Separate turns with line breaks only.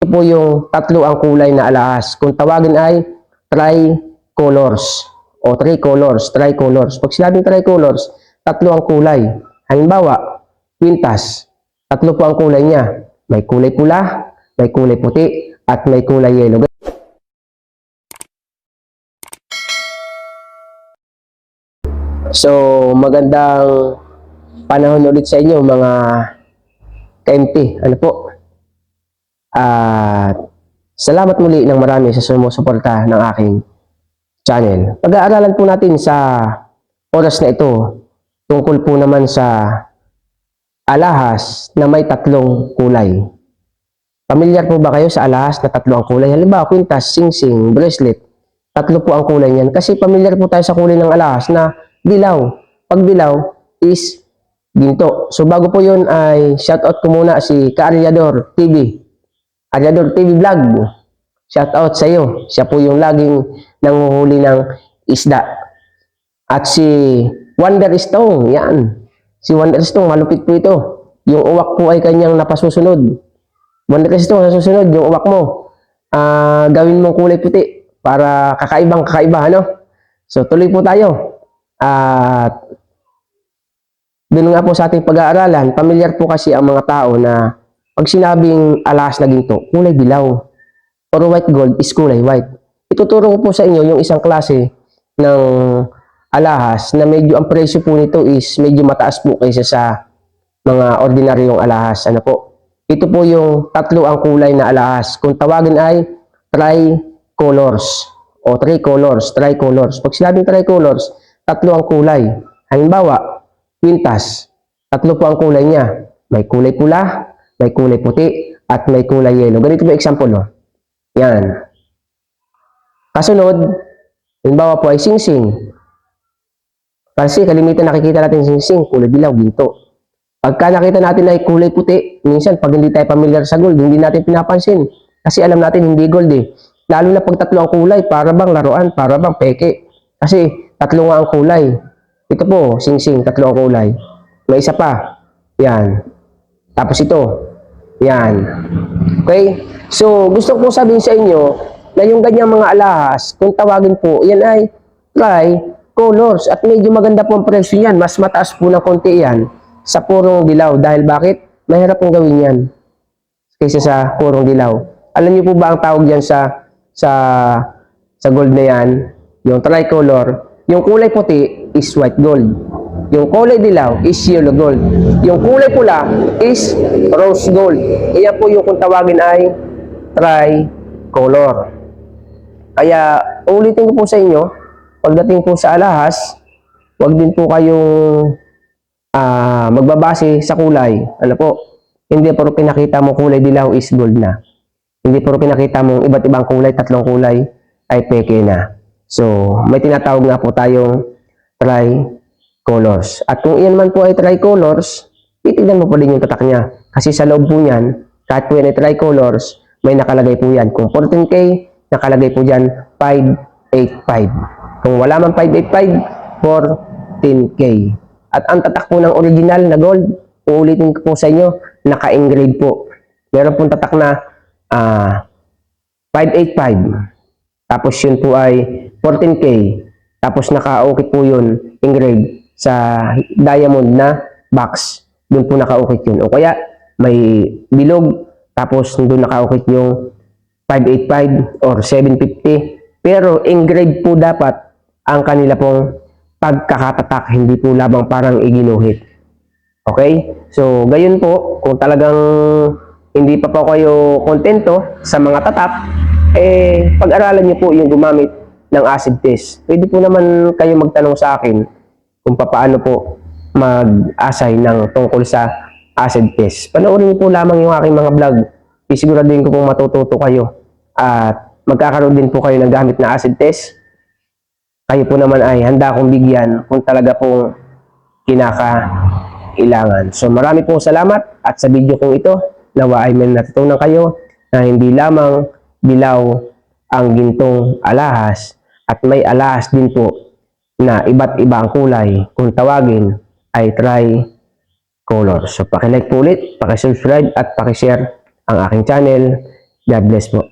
Po yung tatlo ang kulay na alahas. Kung tawagin ay tricolors o tricolors, tricolors. Pag sinabing tricolors, tatlo ang kulay. Halimbawa, quintas, tatlo po ang kulay niya. May kulay pula, may kulay puti, at may kulay yellow. So, magandang panahon ulit sa inyo mga KMT. Ano po? At salamat muli ng marami sa sumusuporta ng aking channel. Pag-aaralan po natin sa oras na ito tungkol po naman sa alahas na may tatlong kulay. Pamilyar po ba kayo sa alahas na tatlo ang kulay? Halimbawa, kwintas, singsing, bracelet. Tatlo po ang kulay niyan. Kasi pamilyar po tayo sa kulay ng alahas na dilaw. Pag dilaw is ginto. So bago po yun ay shoutout ko muna si Kaaryador TV. Aryador TV Vlog. Shoutout sa iyo. Siya po yung laging nanguhuli ng isda. At si Wonder Stone, yan. Si Wonder Stone, malupit po ito. Yung uwak po ay kanyang napasusunod. Wonder Stone, sa susunod, yung uwak mo, ah gawin mong kulay puti para kakaibang kakaiba, ano? So, tuloy po tayo. At doon nga po sa ating pag-aaralan, pamilyar po kasi ang mga tao na pag sinabing alas na ginto, kulay dilaw. Or white gold is kulay white. Ituturo ko po sa inyo yung isang klase ng alahas na medyo ang presyo po nito is medyo mataas po kaysa sa mga ordinaryong alahas. Ano po? Ito po yung tatlo ang kulay na alahas. Kung tawagin ay tricolors o tricolors, tricolors. Pag sinabing tricolors, tatlo ang kulay. Halimbawa, quintas, tatlo po ang kulay niya. May kulay pula, may kulay puti, at may kulay yellow. Ganito po example, no? Yan. Kasunod, halimbawa po ay singsing. Kasi kalimitan nakikita natin singsing, kulay dilaw, ginto. Pagka nakita natin ay kulay puti, minsan pag hindi tayo familiar sa gold, hindi natin pinapansin. Kasi alam natin hindi gold eh. Lalo na pag tatlo ang kulay, para bang laruan, para bang peke. Kasi tatlo nga ang kulay. Ito po, singsing, tatlo ang kulay. May isa pa. Yan. Tapos ito. Yan. Okay? So, gusto ko sabihin sa inyo na yung ganyang mga alahas, kung tawagin po, yan ay try colors. At medyo maganda po ang presyo niyan. Mas mataas po ng konti yan sa purong dilaw. Dahil bakit? Mahirap pong gawin yan kaysa sa purong dilaw. Alam niyo po ba ang tawag yan sa sa sa gold na yan? Yung tricolor. Yung kulay puti is white gold. Yung kulay dilaw is yellow gold. Yung kulay pula is rose gold. Iyan po yung kung tawagin ay tricolor. Kaya ulitin ko po sa inyo, pagdating po sa alahas, wag din po kayong ah, magbabase sa kulay. Ano po? Hindi puro pinakita mo kulay dilaw is gold na. Hindi puro pinakita mo iba't ibang kulay, tatlong kulay ay peke na. So, may tinatawag nga po tayong tricolors. At kung iyan man po ay tricolors, titignan mo pa din yung tatak niya. Kasi sa loob po niyan, kahit po yan ay tricolors, may nakalagay po yan. Kung 14K, nakalagay po dyan 585. Kung wala man 585, 14K. At ang tatak po ng original na gold, uulitin ko po sa inyo, naka-engrave po. Meron pong tatak na ah 585. Tapos yun po ay 14K. Tapos naka-ukit po yun, engrave sa diamond na box. Doon po naka-ukit yun. O kaya may bilog, tapos doon naka-ukit yung 585 or 750. Pero engrave po dapat ang kanila pong pagkakatatak, hindi po labang parang iginuhit. Okay? So, gayon po, kung talagang hindi pa po kayo kontento sa mga tatak, eh, pag-aralan niyo po yung gumamit ng acid test. Pwede po naman kayo magtanong sa akin kung paano po mag-asay ng tungkol sa acid test. Panoorin niyo po lamang yung aking mga vlog. Isiguraduhin ko pong matututo kayo at magkakaroon din po kayo ng gamit na acid test. Kayo po naman ay handa kong bigyan kung talaga pong kinakailangan. So marami pong salamat at sa video kong ito, nawa ay may natutunan kayo na hindi lamang dilaw ang gintong alahas at may alahas din po na iba't ibang kulay kung tawagin ay tri-color. So pakilike po ulit, pakisubscribe at pakishare ang aking channel God bless po.